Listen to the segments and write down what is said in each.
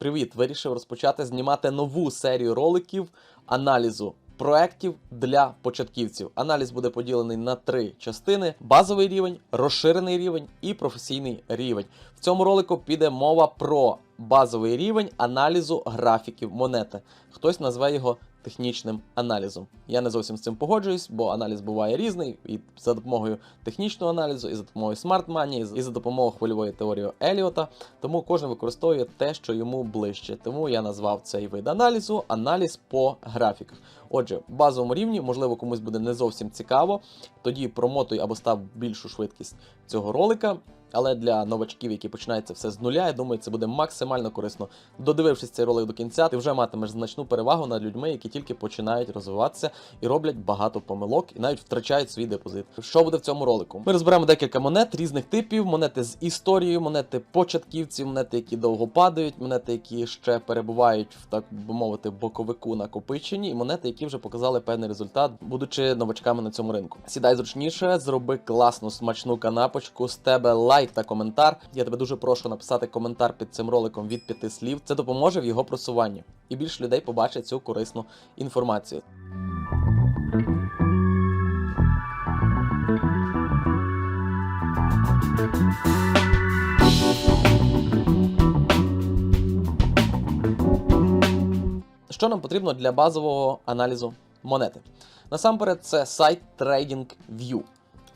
Привіт! Вирішив розпочати знімати нову серію роликів аналізу проєктів для початківців. Аналіз буде поділений на три частини: базовий рівень, розширений рівень і професійний рівень. В цьому ролику піде мова про базовий рівень аналізу графіків монети. Хтось назве його технічним аналізом. Я не зовсім з цим погоджуюсь, бо аналіз буває різний, і за допомогою технічного аналізу, і за допомогою Smart Money, і за допомогою хвильової теорії Еліота. Тому кожен використовує те, що йому ближче. Тому я назвав цей вид аналізу аналіз по графіках. Отже, базовому рівні, можливо, комусь буде не зовсім цікаво. Тоді промотуй або став більшу швидкість цього ролика. Але для новачків, які починаються все з нуля, я думаю, це буде максимально корисно. Додивившись цей ролик до кінця, ти вже матимеш значну перевагу над людьми, які тільки починають розвиватися і роблять багато помилок, і навіть втрачають свій депозит. Що буде в цьому ролику? Ми розберемо декілька монет різних типів: монети з історією, монети початківців, монети, які довго падають, монети, які ще перебувають в так би мовити боковику накопиченні, і монети, які вже показали певний результат, будучи новачками на цьому ринку. Сідай зручніше, зроби класну смачну канапочку з тебе лайк та коментар. Я тебе дуже прошу написати коментар під цим роликом від п'яти слів. Це допоможе в його просуванні, і більше людей побачить цю корисну інформацію. Що нам потрібно для базового аналізу монети? Насамперед, це сайт TradingView.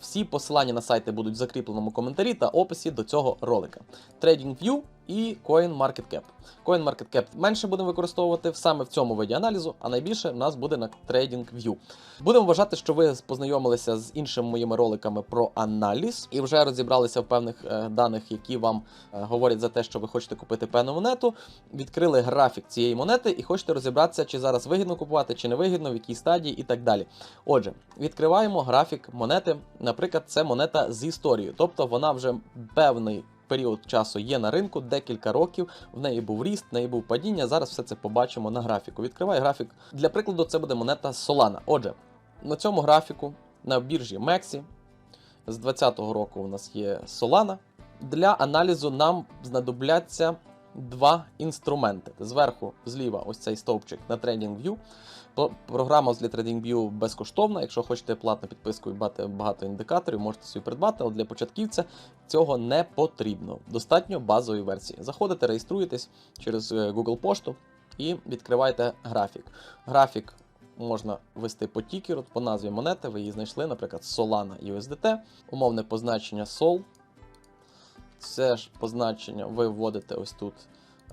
Всі посилання на сайти будуть в закріпленому коментарі та описі до цього ролика. TradingView і CoinMarketCap. CoinMarketCap менше будемо використовувати саме в цьому виді аналізу, а найбільше в нас буде на TradingView. Будемо вважати, що ви познайомилися з іншими моїми роликами про аналіз і вже розібралися в певних е, даних, які вам е, говорять за те, що ви хочете купити певну монету. Відкрили графік цієї монети і хочете розібратися, чи зараз вигідно купувати, чи не вигідно, в якій стадії і так далі. Отже, відкриваємо графік монети. Наприклад, це монета з історією, тобто вона вже певний. Період часу є на ринку, декілька років. В неї був ріст, в неї був падіння. Зараз все це побачимо на графіку. Відкриваю графік. Для прикладу, це буде монета Solana. Отже, на цьому графіку на біржі Mexi з 2020 року у нас є Solana. Для аналізу нам знадобляться два інструменти. Зверху, зліва, ось цей стовпчик на TradingView. Програма для TradingView безкоштовна. Якщо хочете платну підписку і мати багато індикаторів, можете собі придбати, але для початківця цього не потрібно. Достатньо базової версії. Заходите, реєструєтесь через е, Google пошту і відкриваєте графік. Графік можна ввести по тікеру, по назві монети. Ви її знайшли, наприклад, Solana USDT, умовне позначення SOL. Це ж позначення ви вводите ось тут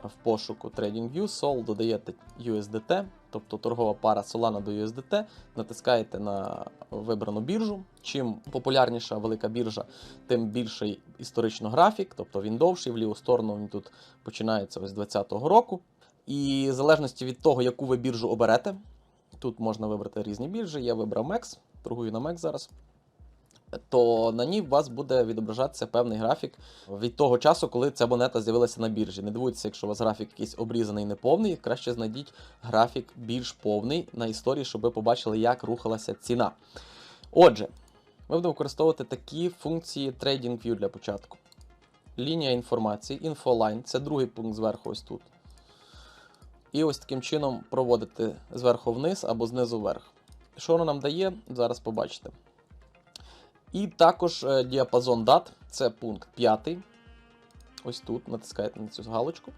в пошуку TradingView, Sol, додаєте USDT, тобто торгова пара Solana до USDT, натискаєте на вибрану біржу. Чим популярніша велика біржа, тим більший історично графік, тобто він довший, в ліву сторону він тут починається ось з 2020 року. І в залежності від того, яку ви біржу оберете, тут можна вибрати різні біржі. Я вибрав MEX, торгую на MEX зараз то на ній у вас буде відображатися певний графік від того часу, коли ця монета з'явилася на біржі. Не дивуйтеся, якщо у вас графік якийсь обрізаний неповний, краще знайдіть графік більш повний на історії, щоб ви побачили, як рухалася ціна. Отже, ми будемо використовувати такі функції TradingView для початку. Лінія інформації, інфолайн це другий пункт зверху ось тут. І ось таким чином проводити зверху вниз або знизу вверх. Що воно нам дає, зараз побачите. І також е, діапазон дат, це пункт 5. Ось тут натискаєте на цю галочку.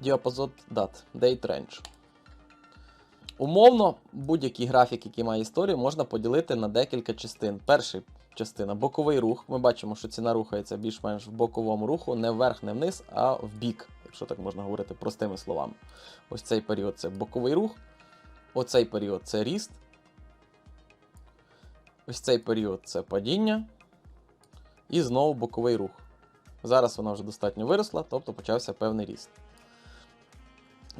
Діапазон дат, Date Range. Умовно, будь-який графік, який має історію, можна поділити на декілька частин. Перша частина боковий рух. Ми бачимо, що ціна рухається більш-менш в боковому руху, не вверх, не вниз, а в бік, якщо так можна говорити простими словами. Ось цей період це боковий рух. Оцей період це ріст. Ось цей період це падіння. І знову боковий рух. Зараз вона вже достатньо виросла, тобто почався певний ріст.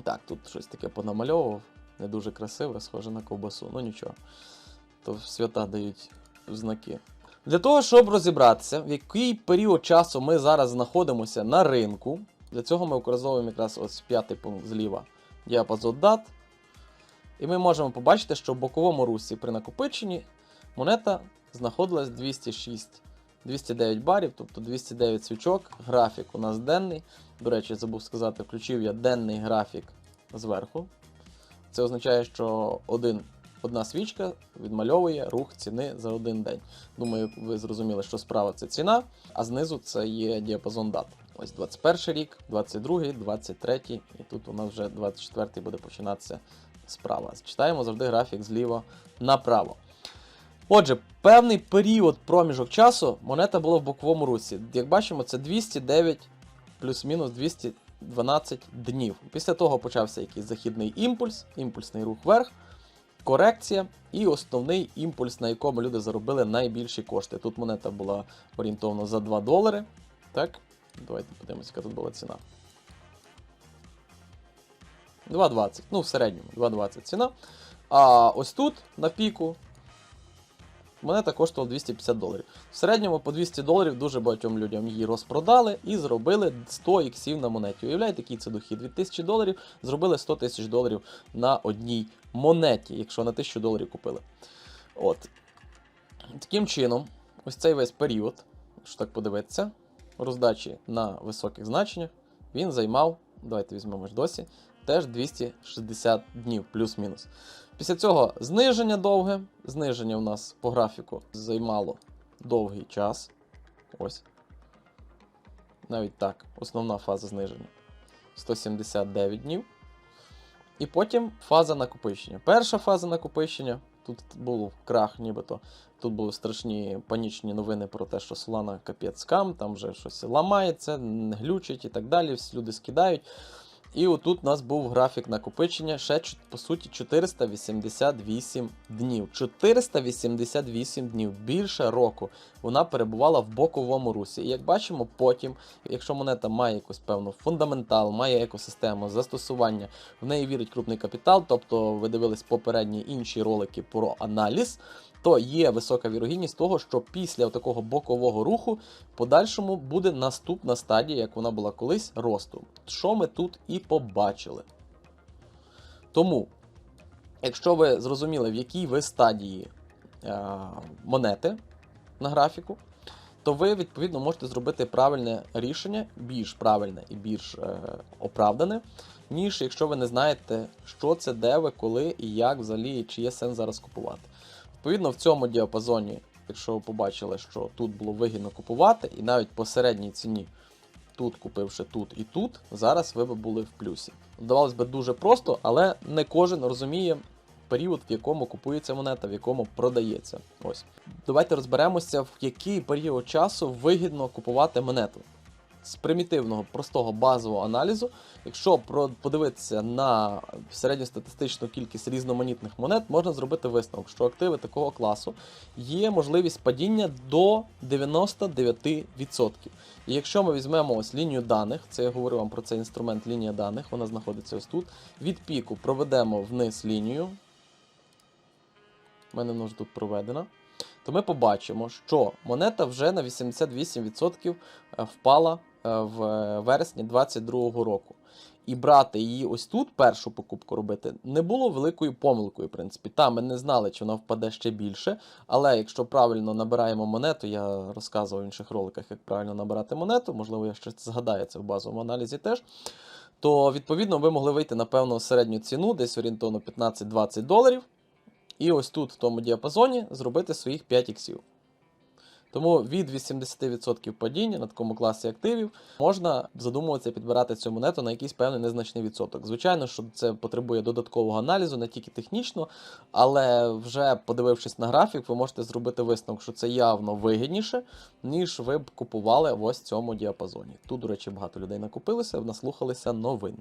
Так, тут щось таке понамальовував. Не дуже красиве, схоже на ковбасу. Ну нічого. То свята дають знаки. Для того, щоб розібратися, в який період часу ми зараз знаходимося на ринку. Для цього ми використовуємо якраз ось п'ятий пункт зліва діапазон дат. І ми можемо побачити, що в боковому русі при накопиченні монета знаходилась 206 209 барів, тобто 209 свічок. Графік у нас денний. До речі, забув сказати, включив я денний графік зверху. Це означає, що один, одна свічка відмальовує рух ціни за один день. Думаю, ви зрозуміли, що справа це ціна, а знизу це є діапазон дат. Ось 21 рік, 22, 23, і тут у нас вже 24 буде починатися справа. Читаємо завжди графік зліва направо. Отже, певний період проміжок часу монета була в боковому русі. Як бачимо, це 209 плюс-мінус 212 днів. Після того почався якийсь західний імпульс, імпульсний рух вверх, корекція і основний імпульс, на якому люди заробили найбільші кошти. Тут монета була орієнтовно за 2 долари. Так, давайте подивимося, яка тут була ціна. 2,20. Ну, в середньому 2,20 ціна. А ось тут на піку монета коштувала 250 доларів. В середньому по 200 доларів дуже багатьом людям її розпродали і зробили 100 іксів на монеті. Уявляєте, який це дохід? Від 1000 доларів зробили 100 тисяч доларів на одній монеті, якщо на 1000 доларів купили. От. Таким чином, ось цей весь період, якщо так подивитися, роздачі на високих значеннях, він займав, давайте візьмемо ж досі, теж 260 днів, плюс-мінус. Після цього зниження довге. Зниження у нас по графіку займало довгий час. Ось. Навіть так, основна фаза зниження 179 днів. І потім фаза накопичення. Перша фаза накопичення. Тут був крах, нібито. Тут були страшні панічні новини про те, що Solana капець скам, там вже щось ламається, глючить і так далі. Люди скидають. І отут у нас був графік накопичення ще по суті 488 днів. 488 днів, більше року вона перебувала в боковому русі. І як бачимо, потім, якщо монета має якусь певну фундаментал, має екосистему застосування, в неї вірить крупний капітал, тобто ви дивились попередні інші ролики про аналіз. То є висока вірогідність того, що після такого бокового руху в подальшому буде наступна стадія, як вона була колись, росту. Що ми тут і побачили. Тому, якщо ви зрозуміли, в якій ви стадії е, монети на графіку, то ви відповідно можете зробити правильне рішення, більш правильне і більш е, оправдане, ніж якщо ви не знаєте, що це, де ви, коли і як взагалі, чи є сенс зараз купувати. Відповідно, в цьому діапазоні, якщо ви побачили, що тут було вигідно купувати, і навіть по середній ціні, тут купивши тут і тут, зараз ви би були в плюсі. Здавалось би, дуже просто, але не кожен розуміє період, в якому купується монета, в якому продається. Ось. Давайте розберемося, в який період часу вигідно купувати монету. З примітивного, простого базового аналізу, якщо подивитися на середньостатистичну кількість різноманітних монет, можна зробити висновок, що активи такого класу є можливість падіння до 99%. І якщо ми візьмемо ось лінію даних, це я говорив вам про цей інструмент лінія даних, вона знаходиться ось тут. Від піку проведемо вниз лінію. У мене вона тут проведена. То ми побачимо, що монета вже на 88% впала е, в вересні 2022 року. І брати її ось тут, першу покупку робити, не було великою помилкою, в принципі. Та ми не знали, чи вона впаде ще більше. Але якщо правильно набираємо монету, я розказував в інших роликах, як правильно набирати монету, можливо, я ще згадаю це в базовому аналізі теж. То відповідно ви могли вийти на певну середню ціну, десь орієнтовно 15-20 доларів. І ось тут, в тому діапазоні, зробити своїх 5 іксів. Тому від 80% падіння на такому класі активів можна задумуватися підбирати цю монету на якийсь певний незначний відсоток. Звичайно, що це потребує додаткового аналізу, не тільки технічно, але вже подивившись на графік, ви можете зробити висновок, що це явно вигідніше, ніж ви б купували в ось цьому діапазоні. Тут, до речі, багато людей накупилися, наслухалися новин.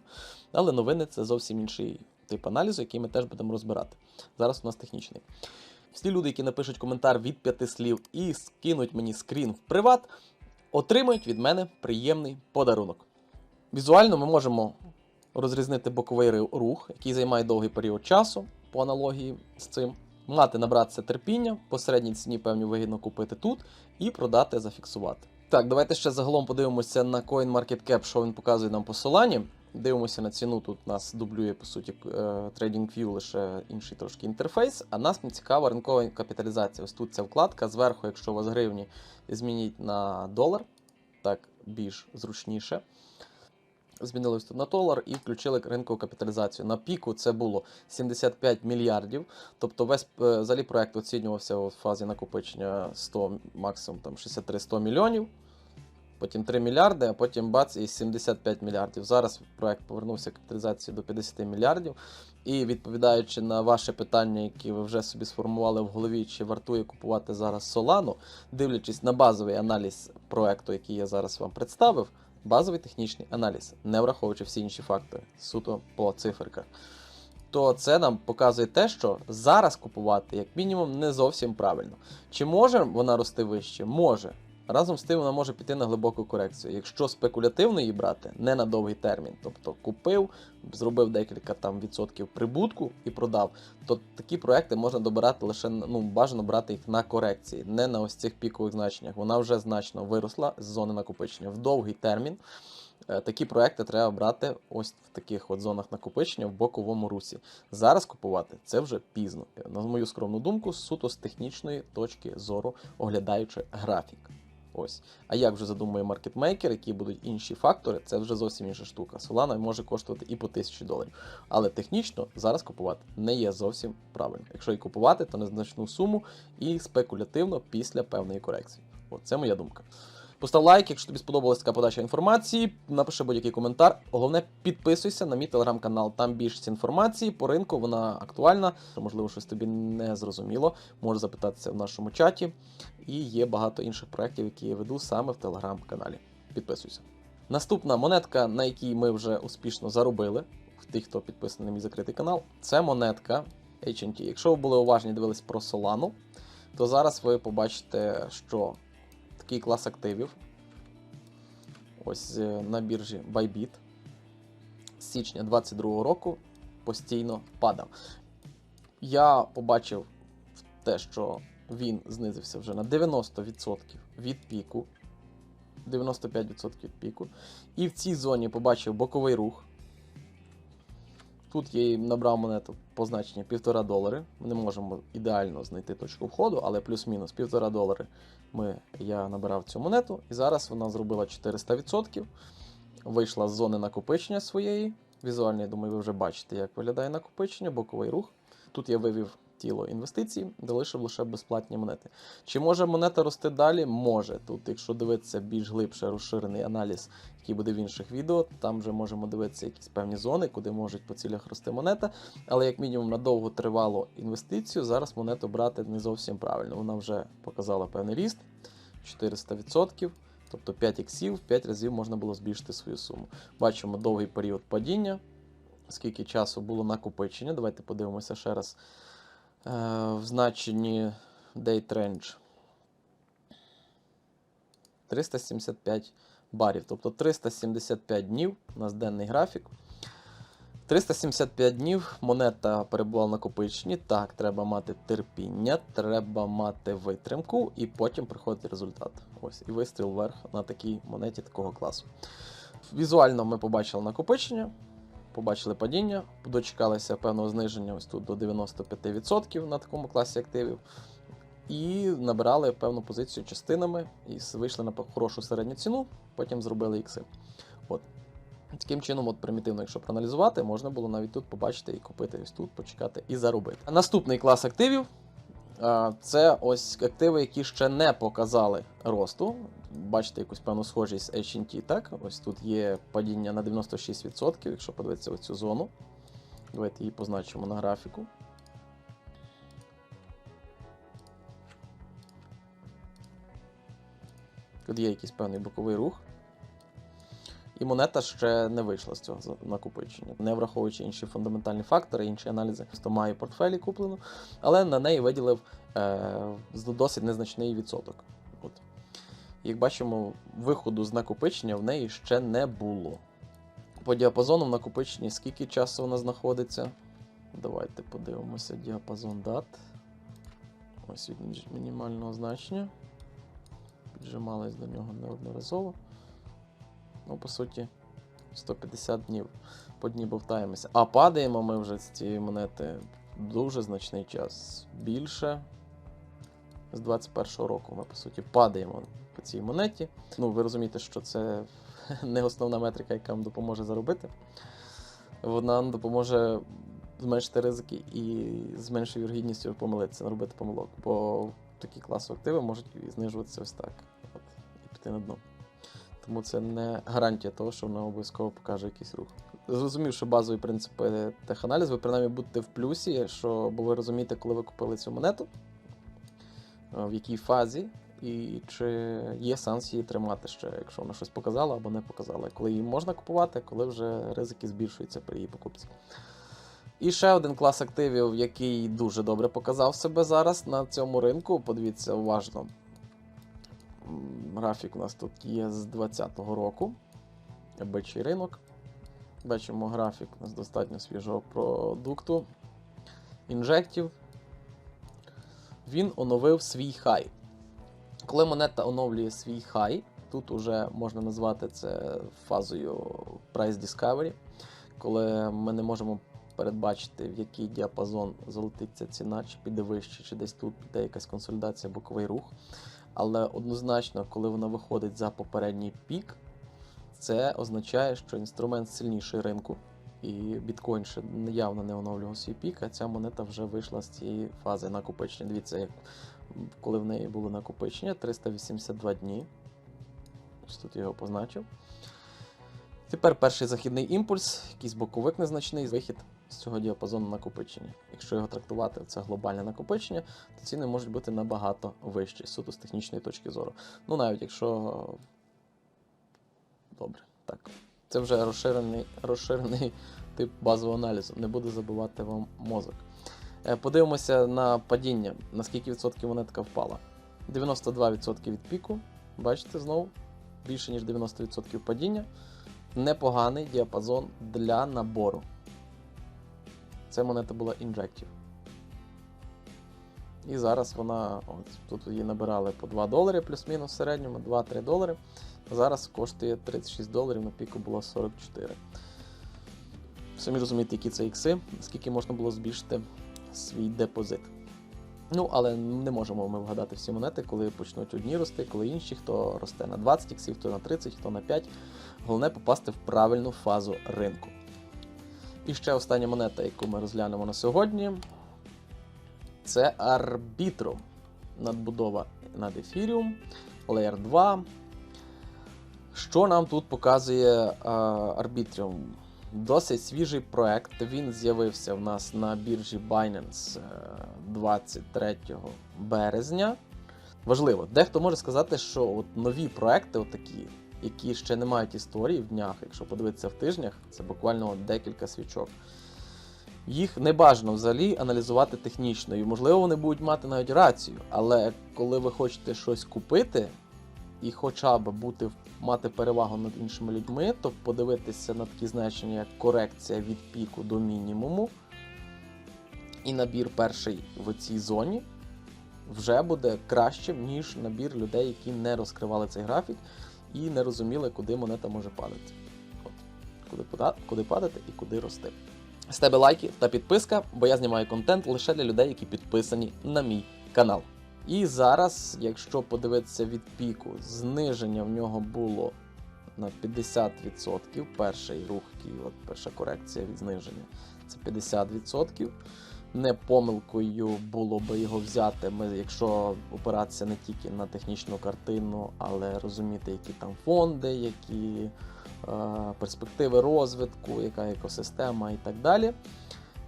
Але новини це зовсім інший тип аналізу, який ми теж будемо розбирати. Зараз у нас технічний. Всі люди, які напишуть коментар від п'яти слів і скинуть мені скрін в приват, отримають від мене приємний подарунок. Візуально ми можемо розрізнити боковий рух, який займає довгий період часу, по аналогії з цим. Мати набратися терпіння, по середній ціні, певні, вигідно купити тут і продати, зафіксувати. Так, давайте ще загалом подивимося на CoinMarketCap, що він показує нам посиланні. Дивимося на ціну. Тут нас дублює по суті е, TradingView лише інший трошки інтерфейс. А нас не цікава ринкова капіталізація. Ось тут ця вкладка. Зверху, якщо у вас гривні, змініть на долар. Так більш зручніше. Змінилось тут на долар і включили ринкову капіталізацію. На піку це було 75 мільярдів. Тобто весь е, взагалі проект оцінювався у фазі накопичення 100, максимум там 63-100 мільйонів. Потім 3 мільярди, а потім бац і 75 мільярдів. Зараз проект повернувся капіталізації до 50 мільярдів. І відповідаючи на ваше питання, які ви вже собі сформували в голові, чи вартує купувати зараз Solano, дивлячись на базовий аналіз проекту, який я зараз вам представив, базовий технічний аналіз, не враховуючи всі інші фактори, суто по циферках. То це нам показує те, що зараз купувати, як мінімум, не зовсім правильно. Чи може вона рости вище? Може. Разом з тим вона може піти на глибоку корекцію. Якщо спекулятивно її брати, не на довгий термін, тобто купив, зробив декілька там відсотків прибутку і продав, то такі проекти можна добирати лише ну бажано брати їх на корекції, не на ось цих пікових значеннях. Вона вже значно виросла з зони накопичення в довгий термін. е, Такі проекти треба брати ось в таких от зонах накопичення в боковому русі. Зараз купувати це вже пізно. На мою скромну думку, суто з технічної точки зору, оглядаючи графік. Ось. А як вже задумує маркетмейкер, які будуть інші фактори, це вже зовсім інша штука. Solana може коштувати і по 1000 доларів. Але технічно зараз купувати не є зовсім правильно. Якщо і купувати, то незначну суму і спекулятивно після певної корекції. От це моя думка. Постав лайк, якщо тобі сподобалась така подача інформації, напиши будь-який коментар. Головне, підписуйся на мій телеграм-канал. Там більшість інформації по ринку, вона актуальна. Можливо, щось тобі не зрозуміло. Можеш запитатися в нашому чаті. І є багато інших проєктів, які я веду саме в телеграм-каналі. Підписуйся. Наступна монетка, на якій ми вже успішно заробили, тих, хто підписаний на мій закритий канал, це монетка HNT. Якщо ви були уважні, дивились про Solana, то зараз ви побачите, що такий клас активів. Ось е, на біржі Bybit з січня 2022 року постійно падав. Я побачив те, що він знизився вже на 90% від піку. 95% від піку. І в цій зоні побачив боковий рух. Тут я їм набрав монету по значенню 1,5 долари. Ми не можемо ідеально знайти точку входу, але плюс-мінус 1,5 долари ми, я набирав цю монету. І зараз вона зробила 400%. Вийшла з зони накопичення своєї. Візуально, я думаю, ви вже бачите, як виглядає накопичення, боковий рух. Тут я вивів тіло інвестицій, залишив лише безплатні монети. Чи може монета рости далі? Може. Тут, якщо дивитися більш глибше розширений аналіз, який буде в інших відео, там вже можемо дивитися якісь певні зони, куди можуть по цілях рости монета. Але як мінімум на довго тривалу інвестицію, зараз монету брати не зовсім правильно. Вона вже показала певний ріст 400%. Тобто 5 іксів, 5 разів можна було збільшити свою суму. Бачимо довгий період падіння, скільки часу було накопичення. Давайте подивимося ще раз в значенні Date Range. 375 барів. Тобто 375 днів у нас денний графік. 375 днів монета перебувала в накопиченні. Так, треба мати терпіння, треба мати витримку, і потім приходить результат. Ось, і вистріл вверх на такій монеті такого класу. Візуально ми побачили накопичення, побачили падіння, дочекалися певного зниження ось тут до 95% на такому класі активів. І набирали певну позицію частинами і вийшли на хорошу середню ціну, потім зробили ікси. От. Таким чином, от примітивно, якщо проаналізувати, можна було навіть тут побачити і купити ось тут, почекати і заробити. Наступний клас активів це ось активи, які ще не показали росту. Бачите якусь певну схожість з HNT, так? Ось тут є падіння на 96%, якщо подивитися оцю зону. Давайте її позначимо на графіку. Тут є якийсь певний боковий рух. І монета ще не вийшла з цього накопичення, не враховуючи інші фундаментальні фактори, інші аналізи. Просто має портфелі куплену, але на неї виділив е, досить незначний відсоток. Як бачимо, виходу з накопичення в неї ще не було. По діапазону в накопиченні скільки часу вона знаходиться? Давайте подивимося діапазон дат. Ось від мінімального значення. Піджимались до нього неодноразово. Ну, по суті, 150 днів по дні бовтаємося. А падаємо ми вже з цієї монети дуже значний час. Більше з 21-го року ми, по суті, падаємо по цій монеті. Ну, ви розумієте, що це не основна метрика, яка вам допоможе заробити. Вона нам допоможе зменшити ризики і з меншою вірогідністю помилитися, наробити помилок. Бо такі класи активи можуть знижуватися ось так. От, і піти на дно. Тому це не гарантія того, що вона обов'язково покаже якийсь рух. Зрозумів, що базові принципи теханалізу, ви принаймні будете в плюсі, що бо ви розумієте, коли ви купили цю монету, е, в якій фазі, і чи є сенс її тримати ще, якщо вона щось показала або не показала. Коли її можна купувати, коли вже ризики збільшуються при її покупці. І ще один клас активів, який дуже добре показав себе зараз на цьому ринку. Подивіться уважно. Графік у нас тут є з 2020 року. Бичий ринок. Бачимо графік нас достатньо свіжого продукту. Інжектів. Він оновив свій хай. Коли монета оновлює свій хай, тут уже можна назвати це фазою Price Discovery, коли ми не можемо передбачити, в який діапазон залетиться ціна, чи піде вище, чи десь тут піде якась консолідація, боковий рух. Але однозначно, коли вона виходить за попередній пік, це означає, що інструмент сильніший ринку. І біткоін ще явно не оновлював свій пік, а ця монета вже вийшла з цієї фази накопичення. Дивіться, коли в неї було накопичення 382 дні. Ось тут його позначив. Тепер перший західний імпульс, якийсь боковик незначний, вихід з цього діапазону накопичення. Якщо його трактувати, це глобальне накопичення, то ціни можуть бути набагато вищі, суто з технічної точки зору. Ну, навіть якщо. Добре, так. Це вже розширений, розширений тип базового аналізу. Не буду забивати вам мозок. Е, Подивимося на падіння, на скільки відсотків монетка впала. 92% від піку. Бачите знову? Більше ніж 90% падіння. Непоганий діапазон для набору. Це монета була Injective. І зараз вона, от, тут її набирали по 2 долари плюс-мінус в середньому, 2-3 долари. Зараз коштує 36 доларів, на піку було 44. Самі розумієте, які це ікси, скільки можна було збільшити свій депозит. Ну, але не можемо ми вгадати всі монети, коли почнуть одні рости, коли інші, хто росте на 20 іксів, хто на 30, хто на 5. Головне попасти в правильну фазу ринку. І ще остання монета, яку ми розглянемо на сьогодні, це Arbitrum. Надбудова над Ethereum, Layer 2. Що нам тут показує а, Arbitrum? Досить свіжий проект. Він з'явився в нас на біржі Binance е, 23 березня. Важливо, дехто може сказати, що от нові проекти, отакі, які ще не мають історії в днях, якщо подивитися в тижнях, це буквально от декілька свічок. Їх не бажано взагалі аналізувати технічно, і можливо вони будуть мати навіть рацію. Але коли ви хочете щось купити і хоча б бути мати перевагу над іншими людьми, то подивитися на такі значення, як корекція від піку до мінімуму, і набір перший в цій зоні вже буде кращим, ніж набір людей, які не розкривали цей графік і не розуміли, куди монета може падати. От, куди, пода- куди падати і куди рости. З тебе лайки та підписка, бо я знімаю контент лише для людей, які підписані на мій канал. І зараз, якщо подивитися від піку, зниження в нього було на 50%. Перший рух, от перша корекція від зниження, це 50%. Не помилкою було би його взяти, ми, якщо опиратися не тільки на технічну картину, але розуміти, які там фонди, які е, перспективи розвитку, яка екосистема і так далі.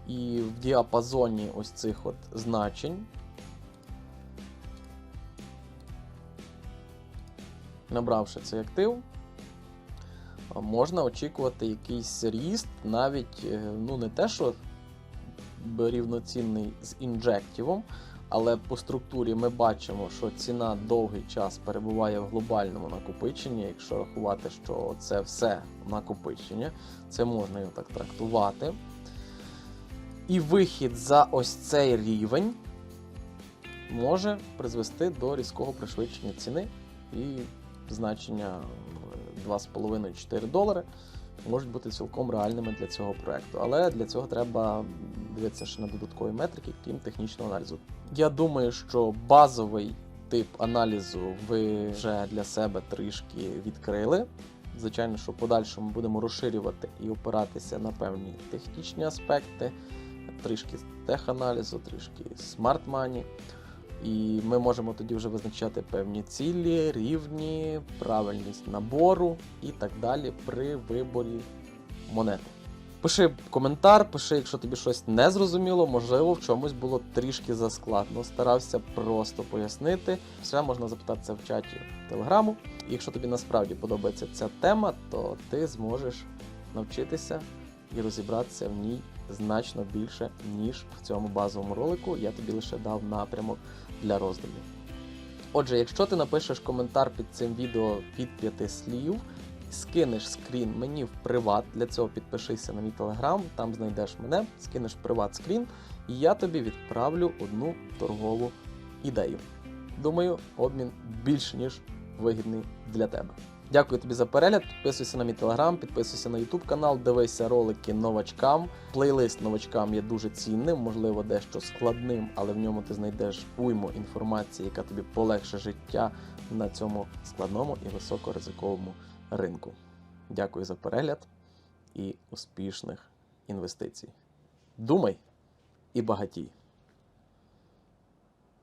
І в діапазоні ось цих от значень набравши цей актив, можна очікувати якийсь ріст, навіть е, ну не те, що рівноцінний з інжективом, але по структурі ми бачимо, що ціна довгий час перебуває в глобальному накопиченні. Якщо рахувати, що це все накопичення, це можна його так трактувати. І вихід за ось цей рівень може призвести до різкого пришвидшення ціни і значення 2,5-4 долари можуть бути цілком реальними для цього проекту. Але для цього треба дивитися ще на додаткові метрики, крім технічного аналізу. Я думаю, що базовий тип аналізу ви вже для себе трішки відкрили. Звичайно, що в подальшому будемо розширювати і опиратися на певні технічні аспекти, трішки теханалізу, трішки смарт-мані. І ми можемо тоді вже визначати певні цілі, рівні, правильність набору і так далі при виборі монети. Пиши коментар, пиши, якщо тобі щось не зрозуміло, можливо, в чомусь було трішки заскладно. Старався просто пояснити. Все можна запитатися в чаті телеграму. І якщо тобі насправді подобається ця тема, то ти зможеш навчитися і розібратися в ній значно більше, ніж в цьому базовому ролику. Я тобі лише дав напрямок для роздумів. Отже, якщо ти напишеш коментар під цим відео від п'яти слів, скинеш скрін мені в приват, для цього підпишися на мій телеграм, там знайдеш мене, скинеш в приват скрін, і я тобі відправлю одну торгову ідею. Думаю, обмін більш ніж вигідний для тебе. Дякую тобі за перегляд. Підписуйся на мій телеграм, підписуйся на YouTube канал, дивися ролики новачкам. Плейлист новачкам є дуже цінним, можливо, дещо складним, але в ньому ти знайдеш уйму інформації, яка тобі полегше життя на цьому складному і високоризиковому ринку. Дякую за перегляд і успішних інвестицій. Думай і багатій!